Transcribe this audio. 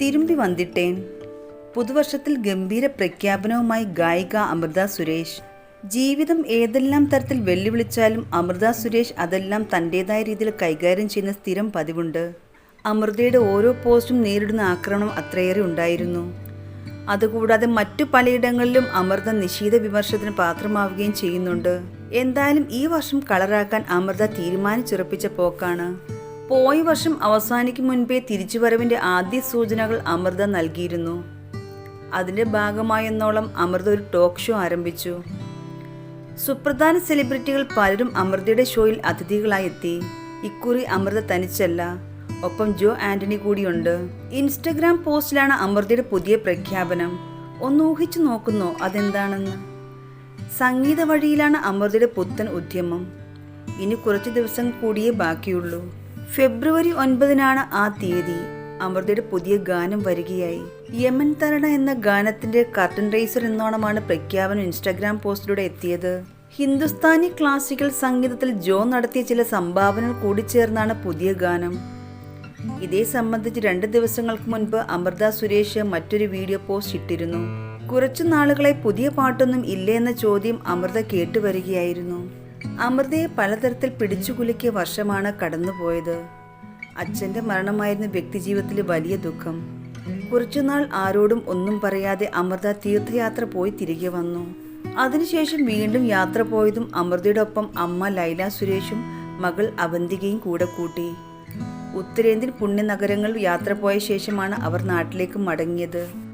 തിരുമ്പി വന്നിട്ടേൻ. പുതുവർഷത്തിൽ ഗംഭീര പ്രഖ്യാപനവുമായി ഗായിക അമൃത സുരേഷ്. ജീവിതം ഏതെല്ലാം തരത്തിൽ വെല്ലുവിളിച്ചാലും അമൃത സുരേഷ് അതെല്ലാം തന്റേതായ രീതിയിൽ കൈകാര്യം ചെയ്യുന്ന സ്ഥിരം പതിവുണ്ട്. അമൃതയുടെ ഓരോ പോസ്റ്റും നേരിടുന്ന ആക്രമണം അത്രയേറെ ഉണ്ടായിരുന്നു. അതുകൂടാതെ മറ്റു പലയിടങ്ങളിലും അമൃത നിശീത വിമർശത്തിന് പാത്രമാവുകയും ചെയ്യുന്നുണ്ട്. എന്തായാലും ഈ വർഷം കളറാക്കാൻ അമൃത തീരുമാനിച്ചുറപ്പിച്ച പോക്കാണ്. പോയ വർഷം അവസാനിക്കും മുൻപേ തിരിച്ചുവരവിന്റെ ആദ്യ സൂചനകൾ അമൃത നൽകിയിരുന്നു. അതിന്റെ ഭാഗമായെന്നോളം അമൃത ഒരു ടോക്ക് ഷോ ആരംഭിച്ചു. സുപ്രധാന സെലിബ്രിറ്റികൾ പലരും അമൃതയുടെ ഷോയിൽ അതിഥികളായി എത്തി. ഇക്കുറി അമൃത തനിച്ചല്ല ഒപ്പം ജോ ആന്റണി കൂടിയുണ്ട്. ഇൻസ്റ്റഗ്രാം പോസ്റ്റിലാണ് അമൃതയുടെ പുതിയ പ്രഖ്യാപനം. ഒന്ന് ഊഹിച്ചു നോക്കുന്നോ അതെന്താണെന്ന്? സംഗീത വഴിയിലാണ് അമൃതയുടെ പുത്തൻ ഉദ്യമം. ഇനി കുറച്ച് ദിവസം കൂടിയേ ബാക്കിയുള്ളൂ. ഫെബ്രുവരി ഒൻപതിനാണ് ആ തീയതി. അമൃതയുടെ പുതിയ ഗാനം വരികയായി. യമൻ തരണ എന്ന ഗാനത്തിന്റെ കർട്ടൻ റൈസർ എന്നോണമാണ് പ്രഖ്യാപനം ഇൻസ്റ്റാഗ്രാം പോസ്റ്റിലൂടെ എത്തിയത്. ഹിന്ദുസ്ഥാനി ക്ലാസിക്കൽ സംഗീതത്തിൽ ജോ നടത്തിയ ചില സംഭാവനകൾ കൂടിച്ചേർന്നാണ് പുതിയ ഗാനം. ഇതേ സംബന്ധിച്ച് രണ്ട് ദിവസങ്ങൾക്ക് മുൻപ് അമൃത സുരേഷ് മറ്റൊരു വീഡിയോ പോസ്റ്റ് ഇട്ടിരുന്നു. കുറച്ചു നാളുകളെ പുതിയ പാട്ടൊന്നും ഇല്ലേ എന്ന ചോദ്യം അമൃത കേട്ടുവരികയായിരുന്നു. അമൃതയെ പലതരത്തിൽ പിടിച്ചുകുലുക്കിയ വർഷമാണ് കടന്നുപോയത്. അച്ഛന്റെ മരണമായിരുന്നു വ്യക്തിജീവിതത്തിലെ വലിയ ദുഃഖം. കുറച്ചുനാൾ ആരോടും ഒന്നും പറയാതെ അമൃത തീർത്ഥയാത്ര പോയി തിരികെ വന്നു. അതിനുശേഷം വീണ്ടും യാത്ര പോയതും അമൃതയുടെ ഒപ്പം അമ്മ ലൈല സുരേഷും മകൾ അവന്തികയും കൂടെ കൂട്ടി. ഉത്തരേന്ത്യൻ പുണ്യനഗരങ്ങൾ യാത്ര പോയ ശേഷമാണ് അവർ നാട്ടിലേക്ക് മടങ്ങിയത്.